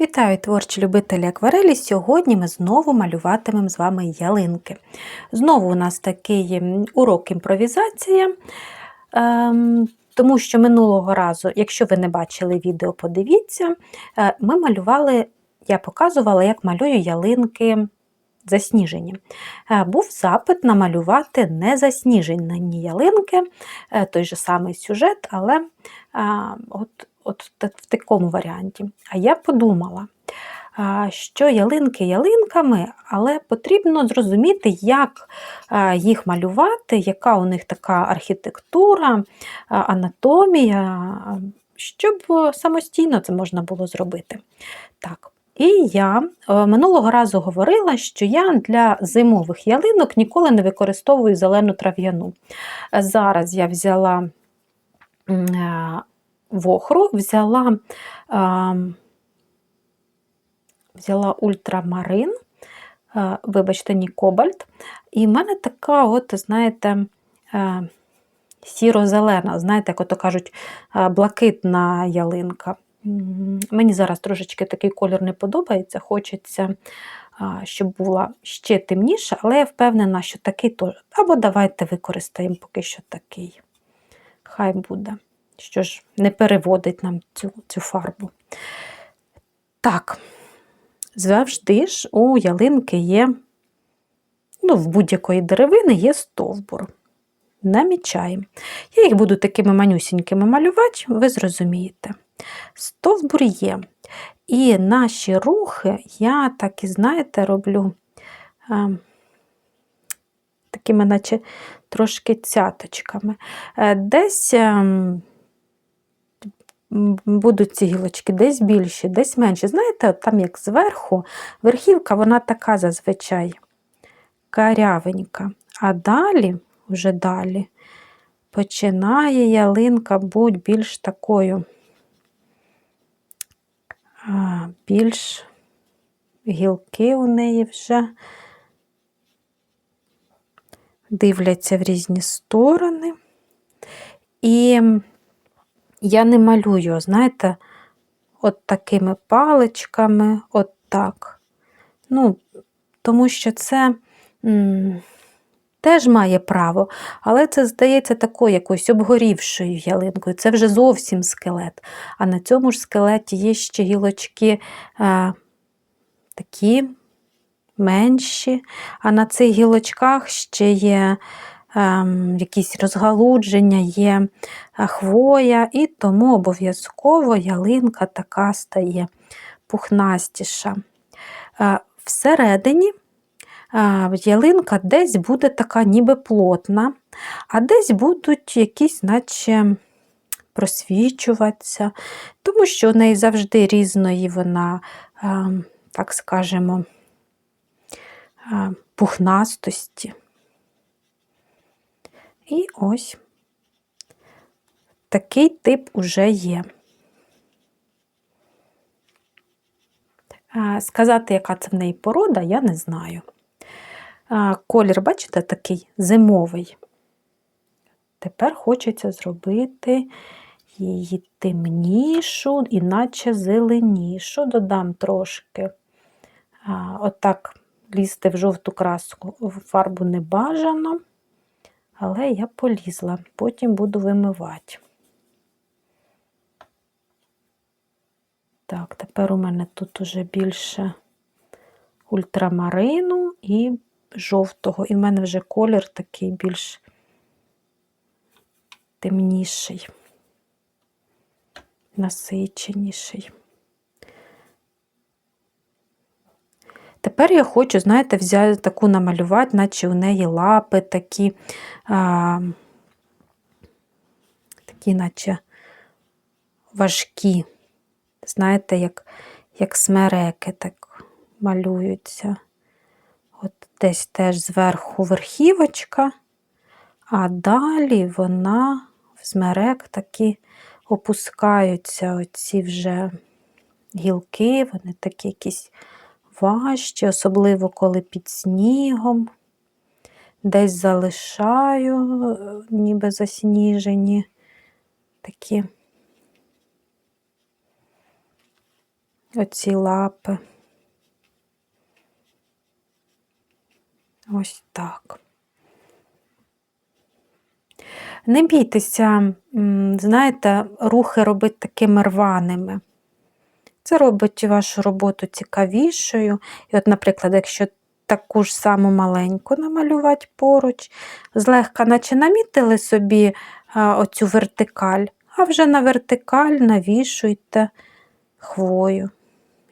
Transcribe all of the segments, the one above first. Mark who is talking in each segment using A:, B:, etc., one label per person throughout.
A: Вітаю творчі любителі акварелі. Сьогодні ми знову малюватимемо з вами ялинки. Знову у нас такий урок імпровізація. Ем, тому що минулого разу, якщо ви не бачили відео, подивіться, е, ми малювали, я показувала, як малюю ялинки засніжені. Е, Був запит намалювати незасніжені ялинки, е, той же самий сюжет, але от, от в такому варіанті. А я подумала, що ялинки ялинками, але потрібно зрозуміти, як їх малювати, яка у них така архітектура, анатомія, щоб е, самостійно це можна було зробити. Так. І я е, минулого разу говорила, що я для зимових ялинок ніколи не використовую зелену трав'яну. Е, Зараз я взяла м, е, вохру, взяла, а, взяла ультрамарин, а, вибачте, ні кобальт. І в мене така, от, знаєте, е, сіро-зелена, знаєте, як ото кажуть, блакитна ялинка. Мені зараз трошечки такий колір не подобається, хочеться, щоб була ще темніша, але я впевнена, що такий теж. Або давайте використаємо поки що такий. Хай буде. Що ж, не переводить нам цю, цю фарбу. Так, завжди ж у ялинки є, ну, в будь-якої деревини є стовбур. Намічаємо. Я їх буду такими манюсінькими малювати, ви зрозумієте. Стовбур є. І наші рухи я так і, знаєте, роблю а, такими, наче трошки цяточками. Е, Десь м, будуть ці гілочки десь більші, десь менші. Знаєте, там як зверху, верхівка, вона така зазвичай карявенька. А далі, вже далі, починає ялинка бути більш такою, більш гілки у неї вже дивляться в різні сторони. І я не малюю, знаєте, от такими паличками, от так. Ну, тому що це м, теж має право, але це здається такою якоюсь обгорівшою ялинкою. Це вже зовсім скелет. А на цьому ж скелеті є ще гілочки е, такі менші, а на цих гілочках ще є якісь розгалудження, є е, хвоя, і тому обов'язково ялинка така стає пухнастіша. Е, Всередині е, ялинка десь буде така ніби плотна, а десь будуть якісь, наче просвічуватися, тому що у неї завжди різної вона, ем, так скажемо, пухнастості. І ось такий тип уже є. Сказати, яка це в неї порода, я не знаю. Колір, бачите, такий зимовий. Тепер хочеться зробити її темнішу, іначе зеленішу. Додам трошки. Отак лізти в жовту краску в фарбу не бажано, але я полізла, потім буду вимивати. Так, тепер у мене тут уже більше ультрамарину і жовтого. І в мене вже колір такий більш темніший, насиченіший. Тепер я хочу, знаєте, взяти таку намалювати, наче у неї лапи такі, а, такі, наче важкі. Знаєте, як, як смереки так малюються. От десь теж зверху верхівочка, а далі вона в змерек такі опускаються оці вже гілки, вони такі якісь важчі, особливо коли під снігом. Десь залишаю, е, ніби засніжені такі оці лапи. Ось так. Не бійтеся, знаєте, рухи робити такими рваними. Це робить вашу роботу цікавішою. І, от, наприклад, якщо таку ж саму маленьку намалювати поруч, злегка, наче намітили собі оцю вертикаль, а вже на вертикаль навішуйте хвою.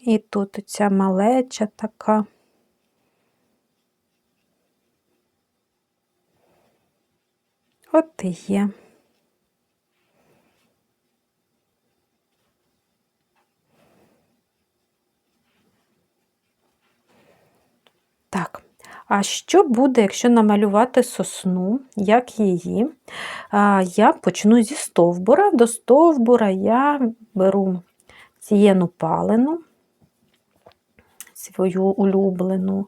A: І тут оця малеча така. От і є. Так, а що буде, якщо намалювати сосну, як її? Я почну зі стовбура. До стовбура я беру сієну палену, свою улюблену.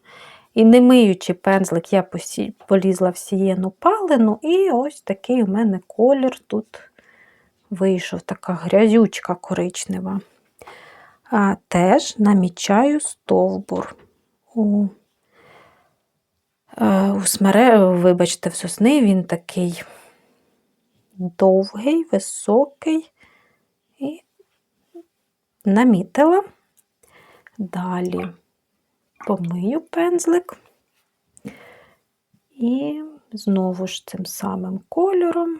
A: І не миючи пензлик, я полізла в сієну палену, і ось такий у мене колір тут вийшов, така грязючка коричнева. А Теж намічаю стовбур. Е, у смере, вибачте, в сосни він такий довгий, високий і намітила. Далі помию пензлик і знову ж цим самим кольором,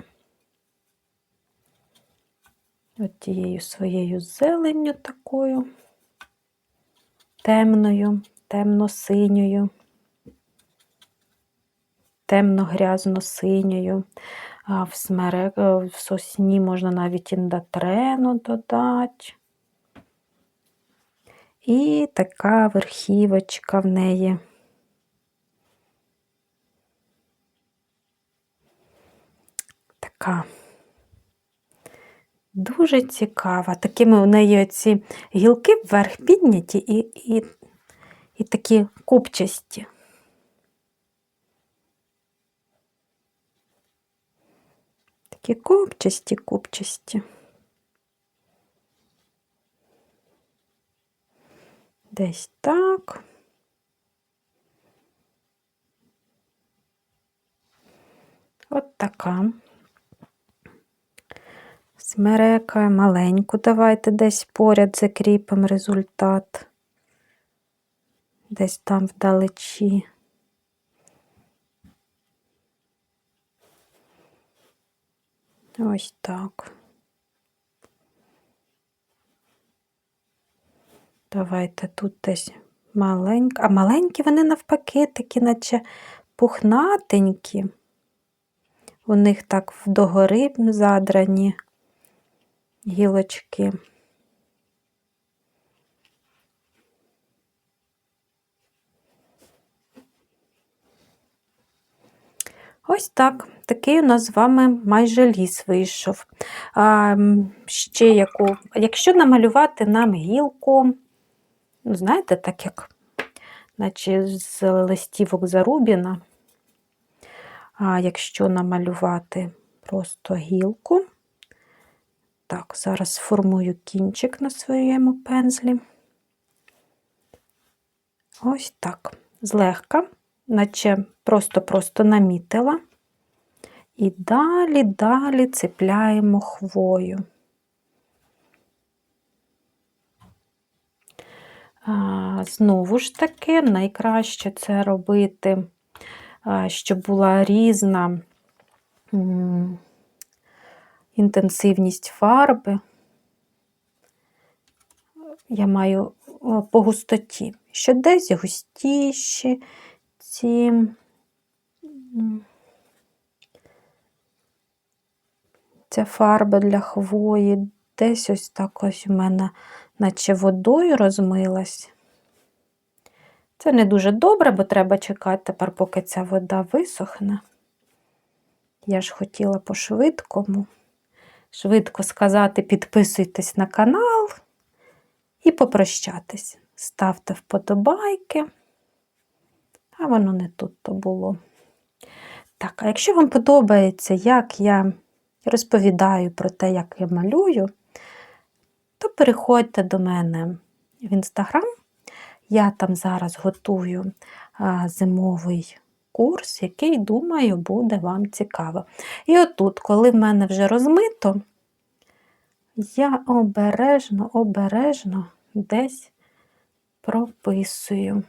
A: от тією своєю зеленню такою, темною, темно-синьою темно-грязно-синьою. В смере... Е, в сосні можна навіть індатрену додати. І така верхівочка в неї. Така дуже цікава. Такими у неї ці гілки вверх підняті і, і, і такі купчасті. Такі копчасті, копчасті. Десь так. От така. Смерека маленьку, давайте десь поряд закріпимо результат, десь там вдалечі. Ось так. Давайте тут десь маленькі, а маленькі вони навпаки такі, наче пухнатенькі. У них так вдогори задрані гілочки. Ось так. Такий у нас з вами майже ліс вийшов. А, ще яку, Якщо намалювати нам гілку, ну, знаєте, так як наче з листівок Зарубіна, а якщо намалювати просто гілку, так, зараз сформую кінчик на своєму пензлі. Ось так, злегка наче просто-просто намітила. І далі, далі цепляємо хвою. Знову ж таки, найкраще це робити, щоб була різна інтенсивність фарби. Я маю по густоті, що десь густіші, ці ця фарба для хвої десь ось так ось у мене, наче водою розмилась. Це не дуже добре, бо треба чекати тепер, поки ця вода висохне. Я ж хотіла по-швидкому. Швидко сказати, підписуйтесь на канал і попрощатись. Ставте вподобайки а воно не тут то було. Так, а якщо вам подобається, як я розповідаю про те, як я малюю, то переходьте до мене в інстаграм. Я там зараз готую зимовий курс, який, думаю, буде вам цікаво. І отут, коли в мене вже розмито, я обережно, обережно десь прописую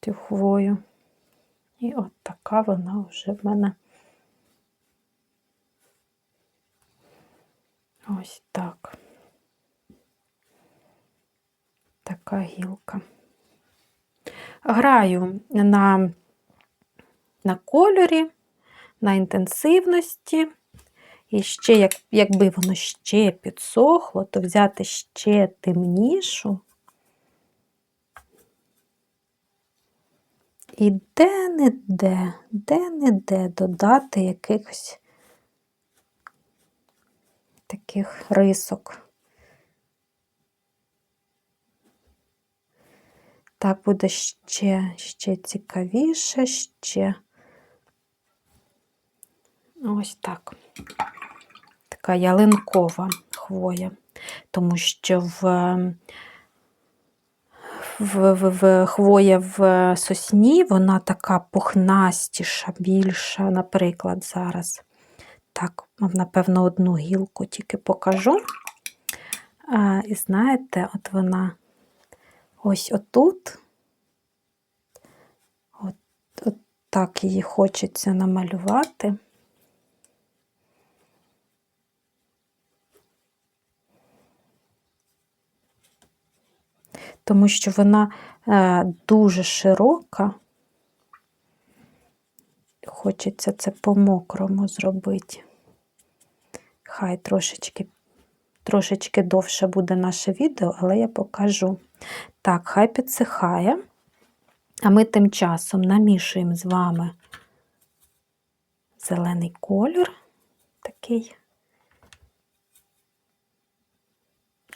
A: цю хвою. І от така вона вже в мене. Ось так. Така гілка. Граю на, на кольорі, на інтенсивності. І ще, як, якби воно ще підсохло, то взяти ще темнішу. І де-не-де, де-не-де додати якихось таких рисок. Так буде ще, ще цікавіше, ще ось так. Така ялинкова хвоя, тому що в в, в, в хвоя в сосні, вона така пухнастіша, більша, наприклад, зараз. Так, напевно, одну гілку тільки покажу. А, І знаєте, от вона ось отут, от, от так її хочеться намалювати. Тому що вона е, дуже широка, хочеться це по-мокрому зробити. Хай трошечки трошечки довше буде наше відео, але я покажу. Так, хай підсихає, а ми тим часом намішуємо з вами зелений кольор, такий,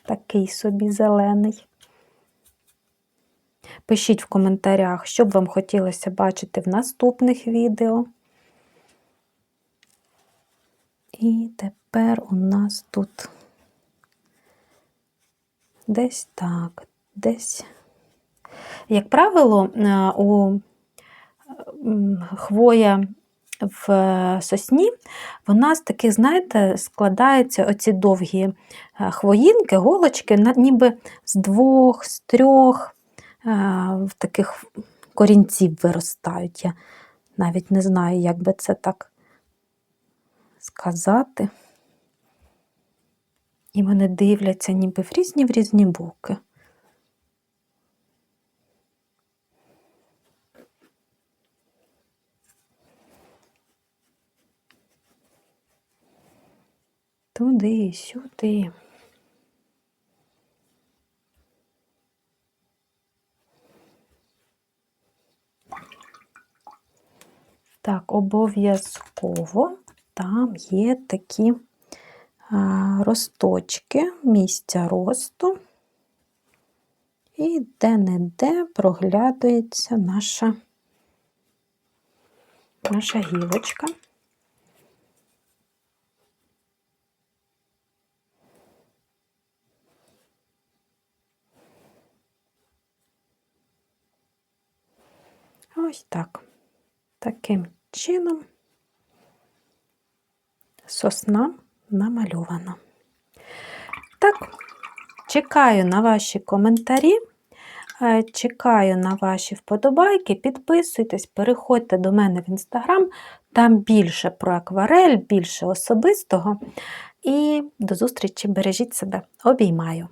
A: такий собі зелений. Пишіть в коментарях, що б вам хотілося бачити в наступних відео. І тепер у нас тут десь так, десь. Як правило, е, у хвоя в сосні, вона з таких, знаєте, складається оці довгі е, хвоїнки, голочки, ніби з двох, з трьох таких корінців виростають. Я навіть не знаю, як би це так сказати. І вони дивляться ніби в різні в різні боки. Туди сюди. Так, обов'язково там є такі росточки, місця росту, і де-не-де проглядується наша, наша гілочка. Ось так. Таким чином сосна намальована. Так, чекаю на ваші коментарі, е, чекаю на ваші вподобайки, підписуйтесь, переходьте до мене в інстаграм, там більше про акварель, більше особистого. І до зустрічі, бережіть себе, обіймаю!